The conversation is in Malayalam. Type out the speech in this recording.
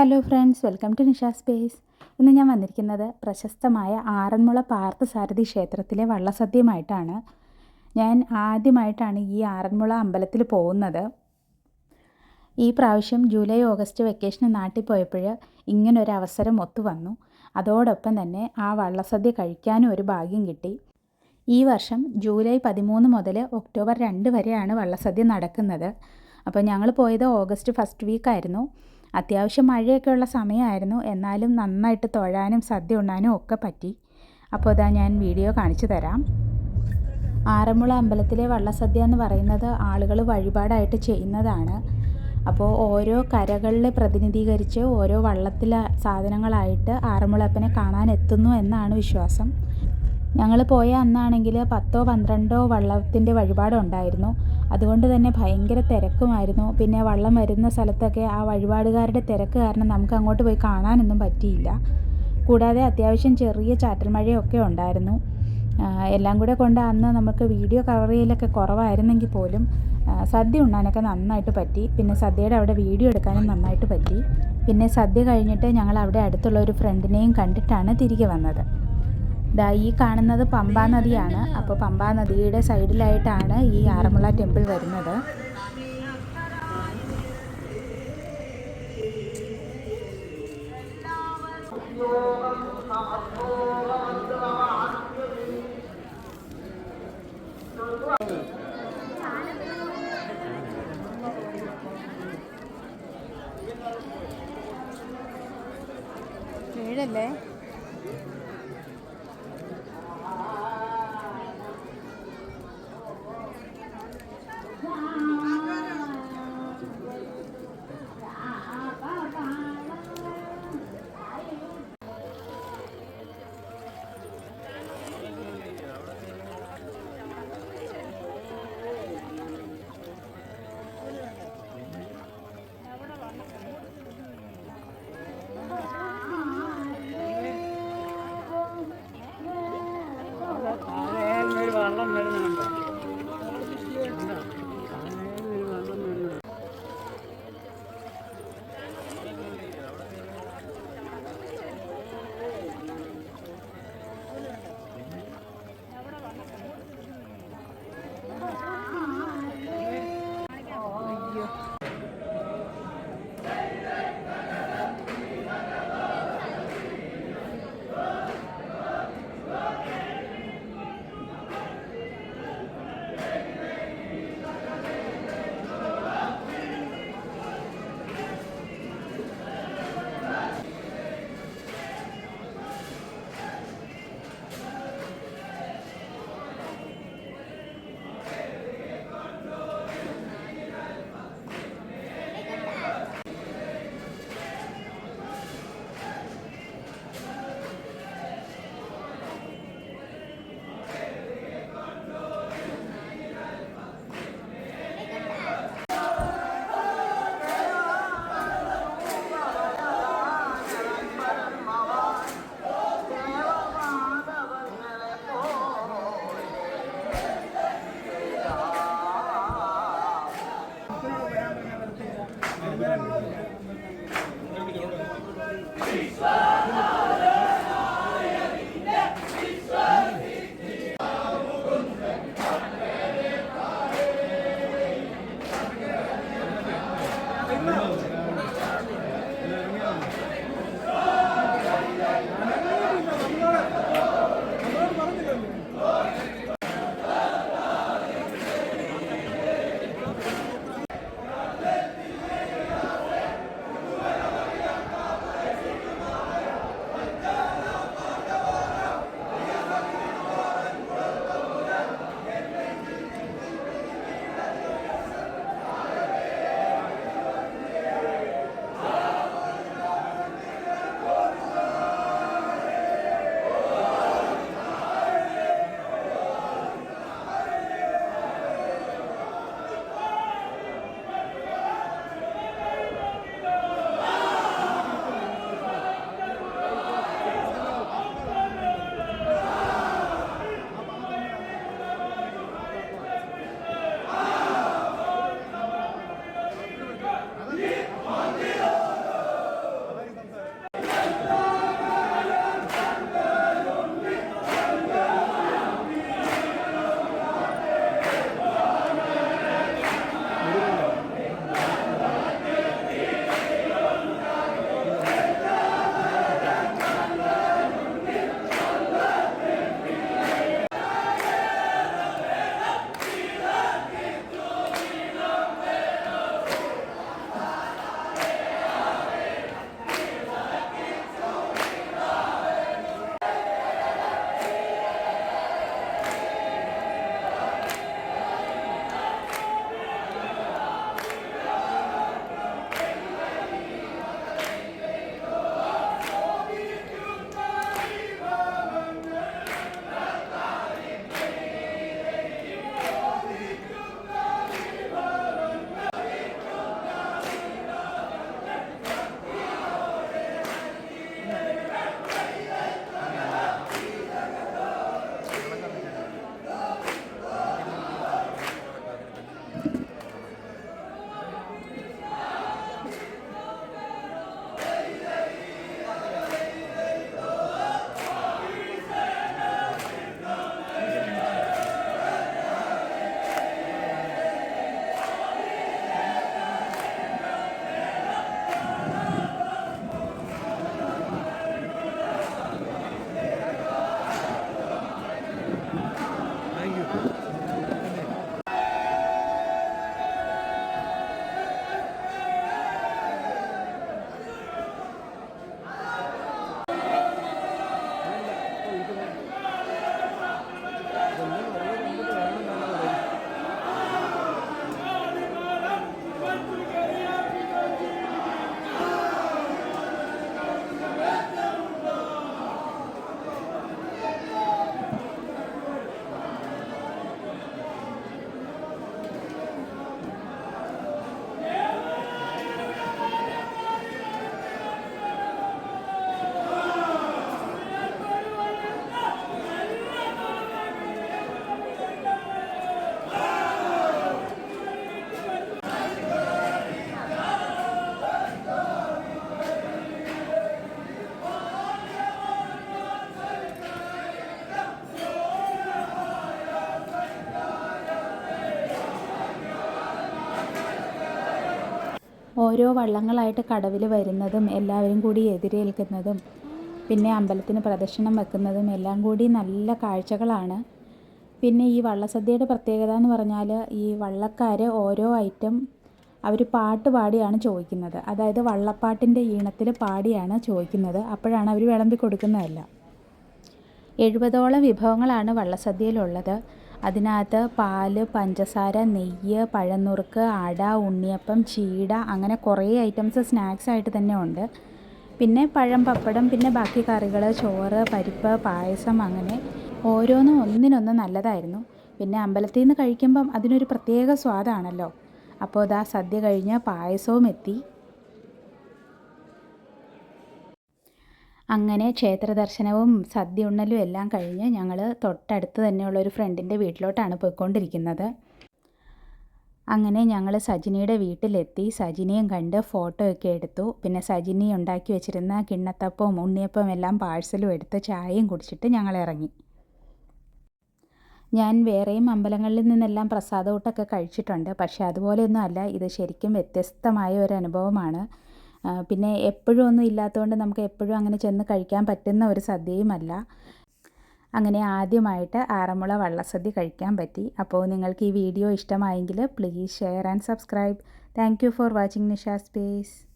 Hello friends welcome to Nisha space ഇന്ന് ഞാൻ വന്നിരിക്കുന്നത് പ്രശസ്തമായ ആറന്മുള പാർത്ഥസാരഥി ക്ഷേത്രത്തിലെ വള്ളസദ്യയുമായിട്ടാണ്. ഞാൻ ആദ്യമായിട്ടാണ് ഈ ആറന്മുള അമ്പലത്തിൽ പോകുന്നത്. ഈ പ്രാവശ്യം ജൂലൈ ഓഗസ്റ്റ് വെക്കേഷന് നാട്ടിൽ പോയപ്പോൾ ഇങ്ങനൊരു അവസരം ഒത്തു വന്നു. അതോടൊപ്പം തന്നെ ആ വള്ളസദ്യ കഴിക്കാനും ഒരു ഭാഗ്യം കിട്ടി. ഈ വർഷം ജൂലൈ പതിമൂന്ന് മുതൽ ഒക്ടോബർ രണ്ട് വരെയാണ് വള്ളസദ്യ നടക്കുന്നത്. അപ്പോൾ ഞങ്ങൾ പോയത് ഓഗസ്റ്റ് ഫസ്റ്റ് വീക്കായിരുന്നു അത്യാവശ്യം മഴയൊക്കെ ഉള്ള സമയമായിരുന്നു. എന്നാലും നന്നായിട്ട് തൊഴാനും സദ്യ ഉണ്ണാനും ഒക്കെ പറ്റി. അപ്പോൾ ഇതാ ഞാൻ വീഡിയോ കാണിച്ചു തരാം. ആറന്മുള അമ്പലത്തിലെ വള്ളസദ്യ എന്ന് പറയുന്നത് ആളുകൾ വഴിപാടായിട്ട് ചെയ്യുന്നതാണ്. അപ്പോൾ ഓരോ കരകളിൽ പ്രതിനിധീകരിച്ച് ഓരോ വള്ളത്തിലെ സാധനങ്ങളായിട്ട് ആറന്മുളപ്പനെ കാണാൻ എത്തുന്നു എന്നാണ് വിശ്വാസം. ഞങ്ങൾ പോയ അന്നാണെങ്കിൽ പത്തോ പന്ത്രണ്ടോ വള്ളത്തിന്റെ വഴിപാടുണ്ടായിരുന്നു. അതുകൊണ്ട് തന്നെ ഭയങ്കര തിരക്കുമായിരുന്നു. പിന്നെ വള്ളം വരുന്ന സ്ഥലത്തൊക്കെ ആ വഴിപാടുകാരുടെ തിരക്ക് കാരണം നമുക്ക് അങ്ങോട്ട് പോയി കാണാനൊന്നും പറ്റിയില്ല. കൂടാതെ അത്യാവശ്യം ചെറിയ ചാറ്റൽ മഴയൊക്കെ ഉണ്ടായിരുന്നു. എല്ലാം കൂടെ കൊണ്ട് അന്ന് നമുക്ക് വീഡിയോ കവർ ചെയ്യലൊക്കെ കുറവായിരുന്നെങ്കിൽ പോലും സദ്യ ഉണ്ണാനൊക്കെ നന്നായിട്ട് പറ്റി. പിന്നെ സദ്യയുടെ അവിടെ വീഡിയോ എടുക്കാനും നന്നായിട്ട് പറ്റി. പിന്നെ സദ്യ കഴിഞ്ഞിട്ട് ഞങ്ങൾ അവിടെ അടുത്തുള്ള ഒരു ഫ്രണ്ടിനെയും കണ്ടിട്ടാണ് തിരികെ വന്നത്. ദാ ഈ കാണുന്നത് പമ്പാ നദിയാണ്. അപ്പോൾ പമ്പാ നദിയുടെ സൈഡിലായിട്ടാണ് ഈ ആറന്മുള ടെമ്പിൾ വരുന്നത്. വീടല്ലേ Cristo. ഓരോ വള്ളങ്ങളായിട്ട് കടവിൽ വരുന്നതും എല്ലാവരും കൂടി എതിരേൽക്കുന്നതും പിന്നെ അമ്പലത്തിന് പ്രദക്ഷിണം വെക്കുന്നതും എല്ലാം കൂടി നല്ല കാഴ്ചകളാണ്. പിന്നെ ഈ വള്ളസദ്യയുടെ പ്രത്യേകത എന്ന് പറഞ്ഞാൽ ഈ വള്ളക്കാർ ഓരോ ഐറ്റം അവർ പാട്ട് പാടിയാണ് ചോദിക്കുന്നത്. അതായത് വള്ളപ്പാട്ടിന്റെ ഈണത്തിൽ പാടിയാണ് ചോദിക്കുന്നത്. അപ്പോഴാണ് അവർ വിളമ്പി കൊടുക്കുന്നതല്ല. എഴുപതോളം വിഭവങ്ങളാണ് വള്ളസദ്യയിലുള്ളത്. അതിനകത്ത് പാൽ പഞ്ചസാര നെയ്യ് പഴനുറുക്ക് അട ഉണ്ണിയപ്പം ചീട അങ്ങനെ കുറേ ഐറ്റംസ് സ്നാക്സ് ആയിട്ട് തന്നെ ഉണ്ട്. പിന്നെ പഴം പപ്പടം പിന്നെ ബാക്കി കറികൾ ചോറ് പരിപ്പ് പായസം അങ്ങനെ ഓരോന്നും ഒന്നിനൊന്ന് നല്ലതായിരുന്നു. പിന്നെ അമ്പലത്തിൽ നിന്ന് കഴിക്കുമ്പം അതിനൊരു പ്രത്യേക സ്വാദാണല്ലോ. അപ്പോൾ ഇതാ സദ്യ കഴിഞ്ഞ് പായസവും എത്തി. അങ്ങനെ ക്ഷേത്ര ദർശനവും സദ്യ ഉണ്ണലും എല്ലാം കഴിഞ്ഞ് ഞങ്ങൾ തൊട്ടടുത്ത് തന്നെയുള്ള ഒരു ഫ്രണ്ടിന്റെ വീട്ടിലോട്ടാണ് പോയിക്കൊണ്ടിരിക്കുന്നത്. അങ്ങനെ ഞങ്ങൾ സജിനിയുടെ വീട്ടിലെത്തി. സജിനിയും കണ്ട് ഫോട്ടോ ഒക്കെ എടുത്തു. പിന്നെ സജിനി ഉണ്ടാക്കി വെച്ചിരുന്ന കിണ്ണത്തപ്പവും ഉണ്ണിയപ്പവും എല്ലാം പാഴ്സലും എടുത്ത് ചായയും കുടിച്ചിട്ട് ഞങ്ങൾ ഇറങ്ങി. ഞാൻ വേറെയും അമ്പലങ്ങളിൽ നിന്നെല്ലാം പ്രസാദ ഊട്ടൊക്കെ കഴിച്ചിട്ടുണ്ട്. പക്ഷേ അതുപോലെയൊന്നും അല്ല. ഇത് ശരിക്കും വ്യത്യസ്തമായ ഒരു അനുഭവമാണ്. പിന്നെ എപ്പോഴും ഒന്നും ഇല്ലാത്തതുകൊണ്ട് നമുക്ക് എപ്പോഴും അങ്ങനെ ചെന്ന് കഴിക്കാൻ പറ്റുന്ന ഒരു സദ്യയുമല്ല. അങ്ങനെ ആദ്യമായിട്ട് ആറന്മുള വള്ളസദ്യ കഴിക്കാൻ പറ്റി. അപ്പോൾ നിങ്ങൾക്ക് ഈ വീഡിയോ ഇഷ്ടമായെങ്കിൽ please share and subscribe. Thank for watching Nisha space.